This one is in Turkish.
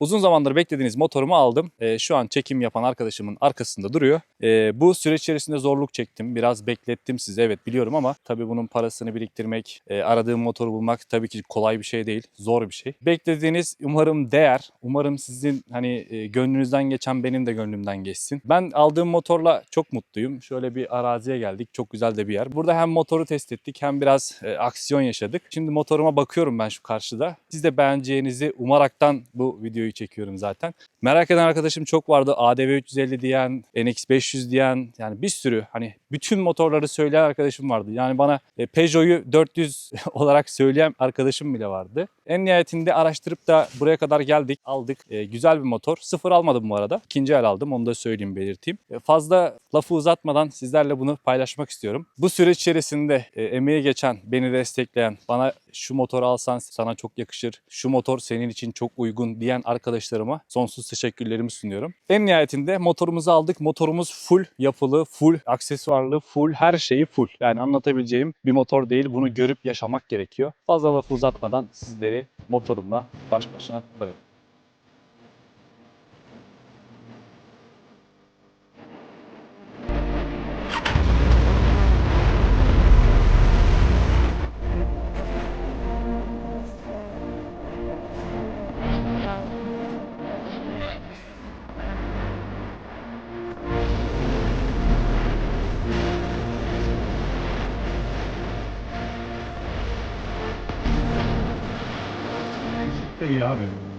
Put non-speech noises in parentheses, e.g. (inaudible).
Uzun zamandır beklediğiniz motorumu aldım. Ee, şu an çekim yapan arkadaşımın arkasında duruyor. Ee, bu süreç içerisinde zorluk çektim. Biraz beklettim sizi evet biliyorum ama tabii bunun parasını biriktirmek, e, aradığım motoru bulmak tabii ki kolay bir şey değil. Zor bir şey. Beklediğiniz umarım değer. Umarım sizin hani e, gönlünüzden geçen benim de gönlümden geçsin. Ben aldığım motorla çok mutluyum. Şöyle bir araziye geldik. Çok güzel de bir yer. Burada hem motoru test ettik hem biraz e, aksiyon yaşadık. Şimdi motoruma bakıyorum ben şu karşıda. Siz de beğeneceğinizi umaraktan bu videoyu çekiyorum zaten. Merak eden arkadaşım çok vardı. ADV 350 diyen, NX 500 diyen yani bir sürü hani bütün motorları söyleyen arkadaşım vardı. Yani bana e, Peugeot'u 400 (laughs) olarak söyleyen arkadaşım bile vardı. En nihayetinde araştırıp da buraya kadar geldik, aldık. E, güzel bir motor. Sıfır almadım bu arada. İkinci el aldım. Onu da söyleyeyim, belirteyim. E, fazla lafı uzatmadan sizlerle bunu paylaşmak istiyorum. Bu süreç içerisinde e, emeği geçen, beni destekleyen, bana şu motoru alsan sana çok yakışır, şu motor senin için çok uygun diyen arkadaşlarıma sonsuz teşekkürlerimi sunuyorum. En nihayetinde motorumuzu aldık. Motorumuz full yapılı, full aksesuarlı, full her şeyi full. Yani anlatabileceğim bir motor değil. Bunu görüp yaşamak gerekiyor. Fazla lafı uzatmadan sizleri motorumla baş başa bırakıyorum. Tabii abi.